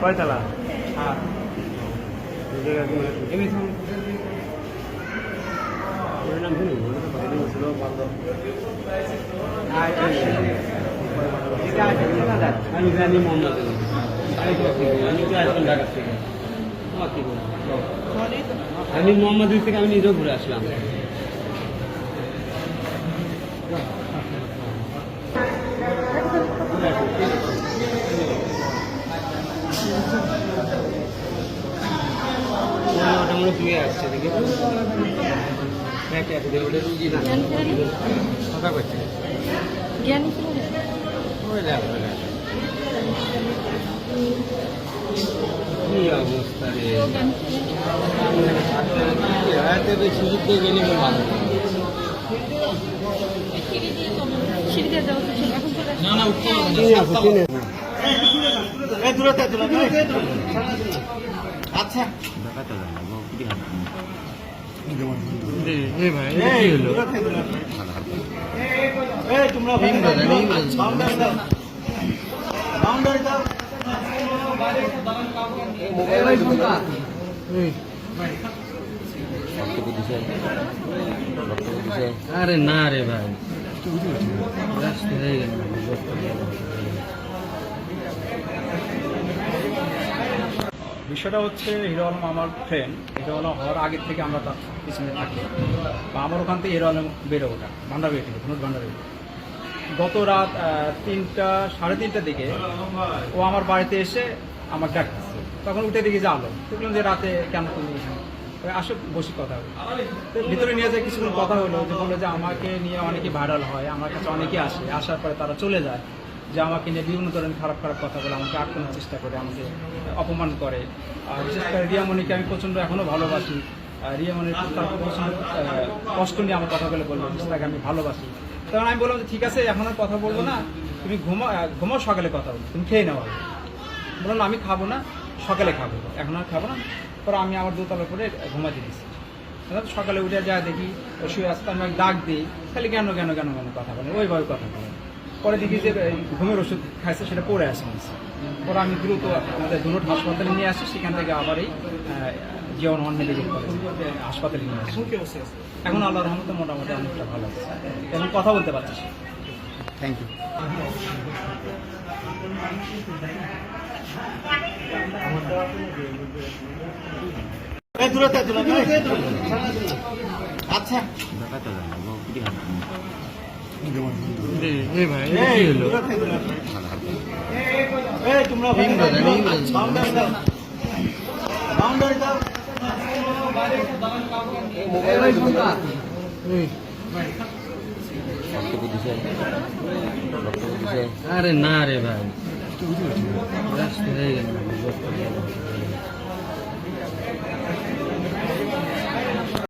কয়তলা? হ্যাঁ। আমি জানি কি বলব? আমি মোহাম্মদ থেকে আমি নিজেও ঘুরে আসলাম। ওটা মনে হয় আসছে দেখি কথা অবস্থা রে কেউ জ্ঞান ফেরেনি হাতে তো সুযোগ দিয়ে গেলে। না না উঠতে আচ্ছা। আরে না রে ভাই। হয়ে গেল। বিষয়টা হচ্ছে হিরো আলম আমার ফ্রেন্ড হিরো আলম হওয়ার আগের থেকে আমরা তার পিছনে থাকি। বা আমার ওখান থেকে হিরো আলম বেড়ে ওঠা ভান্ডারবাড়ি থেকে ধনুট ভান্ডারবাড়ি গত রাত তিনটা, সাড়ে তিনটার দিকে ও আমার বাড়িতে এসে আমার ডাকতেছে। তখন উঠে দিকে যে আলো। দেখলাম যে রাতে কেন তুমি আসো, বসে কথা হলো ভিতরে নিয়ে যায় কিছুক্ষণ কথা হলো, যে বলল যে আমাকে নিয়ে অনেকে ভাইরাল হয়, আমার কাছে অনেকে আসে। আসার পরে তারা চলে যায়। যে আমাকে নিয়ে বিভিন্ন ধরনের খারাপ খারাপ কথা বলে, আমাকে আটকানোর চেষ্টা করে, আমাকে অপমান করে। আর বিশেষ করে রিয়ামণিকে আমি প্রচণ্ড এখনও ভালোবাসি। রিয়ামণির তার প্রচণ্ড কষ্ট নিয়ে আমার কথা বলে বলল, যে তাকে আমি ভালোবাসি। তখন আমি বললাম যে, ঠিক আছে, এখন আর কথা বলব না। তুমি ঘুমা ঘুমাও সকালে কথা বলো। তুমি খেয়ে নেওয়া বললাম আমি খাব না, সকালে খাব। এখন আর খাব না। পরে আমি আমার দোতলা করে ঘুমাতে দিচ্ছি সকালে উঠে যা দেখি, শুয়ে আসতে আমি ডাক দিই। খালি কেন কেন কেন কেন কথা বলে? ওইভাবে কথা বলে। পরে দেখি যে ঘুমের ওষুধ খাইছে সেটা পরে আসে। পরে আমি দ্রুত আমাদের দুটো হাসপাতালে নিয়ে আসি সেখান থেকে আবার এই জীবন মেডিকেল কলেজ হাসপাতালে নিয়ে আসি। এখন আল্লাহ রহমতে মোটামুটি অনেকটা ভালো আছে। এখন কথা বলতে পারছি। Thank you. আচ্ছা। আরে না রে ভাই হয়ে গেল